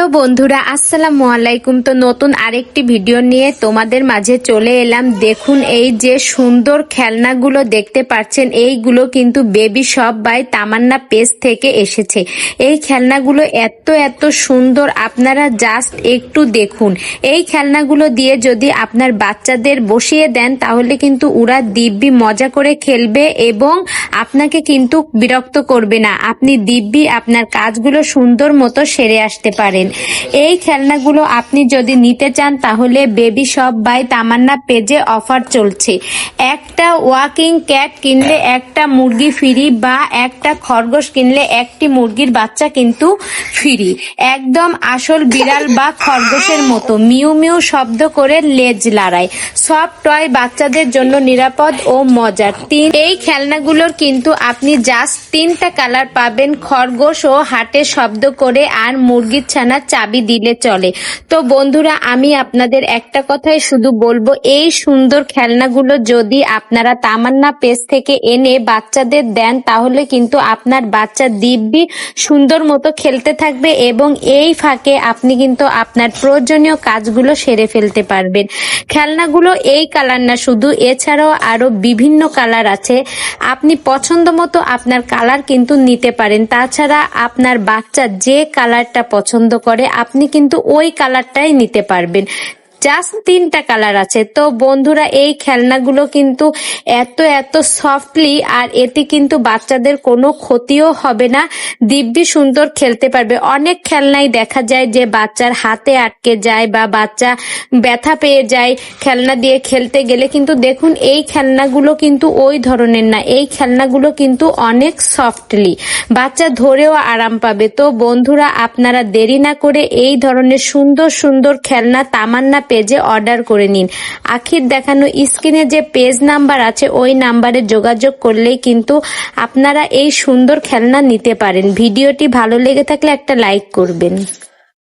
Hello বন্ধুরা, আসসালামু আলাইকুম। তো নতুন আরেকটি ভিডিও নিয়ে তোমাদের মাঝে চলে এলাম। দেখুন, এই যে সুন্দর খেলনাগুলো দেখতে পাচ্ছেন, এইগুলো কিন্তু baby shop by Tamanna page থেকে এসেছে। এই খেলনাগুলো এত এত সুন্দর, আপনারা জাস্ট একটু দেখুন। এই খেলনাগুলো দিয়ে যদি আপনার বাচ্চাদের বসিয়ে দেন, তাহলে কিন্তু ওরা দিব্যি মজা করে খেলবে এবং আপনাকে কিন্তু বিরক্ত করবে না। আপনি দিব্যি আপনার কাজগুলো সুন্দর মতো সেরে আসতে পারেন। এই খেলনাগুলো আপনি যদি নিতে চান, তাহলে বেবি শপ বাই তামান্না পেজে অফার চলছে। একটা ওয়াকিং ক্যাট কিনলে একটা মুরগি ফ্রি বা একটা খরগোশ কিনলে একটি মুরগির বাচ্চা কিন্তু ফ্রি। একদম আসল বিড়াল বা খরগোশের মতো, মিউ মিউ শব্দ করে লেজ লাড়ায় সব টয় বাচ্চাদের জন্য নিরাপদ ও মজার। তিন, এই খেলনাগুলোর কিন্তু আপনি জাস্ট তিনটা কালার পাবেন, খরগোশ ও হাটে শব্দ করে আর মুরগির ছানার চাবি দিলে চলে। তো বন্ধুরা, আমি আপনাদের একটা কথাই শুধু বলব, এই সুন্দর খেলনাগুলো যদি আপনারা তামান্না পেজ থেকে এনে বাচ্চাদের দেন, তাহলে কিন্তু আপনার বাচ্চা দিব্যি সুন্দর মতো খেলতে থাকবে এবং এই ফাঁকে আপনি কিন্তু আপনার প্রয়োজনীয় কাজগুলো সেরে ফেলতে পারবেন। খেলনাগুলো এই কালার না, শুধু এছাড়াও আরও বিভিন্ন কালার আছে। আপনি পছন্দ মতো আপনার কালার কিন্তু নিতে পারেন। তাছাড়া আপনার বাচ্চা যে কালারটা পছন্দ করে আপনি কিন্তু ওই কালারটাই নিতে পারবেন। জাস্ট তিনটা কালার আছে। তো বন্ধুরা, এই খেলনাগুলো কিন্তু এত এত সফটলি আর এতে কিন্তু বাচ্চাদের কোনো ক্ষতিও হবে না। দিব্যি সুন্দর খেলতে পারবে। অনেক খেলনাই দেখা যায় যে বাচ্চার হাতে আটকে যায় বা বাচ্চা ব্যথা পেয়ে যায় খেলনা দিয়ে খেলতে গেলে। কিন্তু দেখুন, এই খেলনাগুলো কিন্তু ওই ধরনের না। এই খেলনাগুলো কিন্তু অনেক সফটলি বাচ্চা ধরেও আরাম পাবে। তো বন্ধুরা, আপনারা দেরি না করে এই ধরনের সুন্দর সুন্দর খেলনা তামান্না পেজে অর্ডার করে নিন। আখির দেখানো স্ক্রিনে যে পেজ নাম্বার আছে, ওই নাম্বারে যোগাযোগ করলেই কিন্তু আপনারা এই সুন্দর খেলনা নিতে পারেন। ভিডিওটি ভালো লেগে থাকলে একটা লাইক করবেন।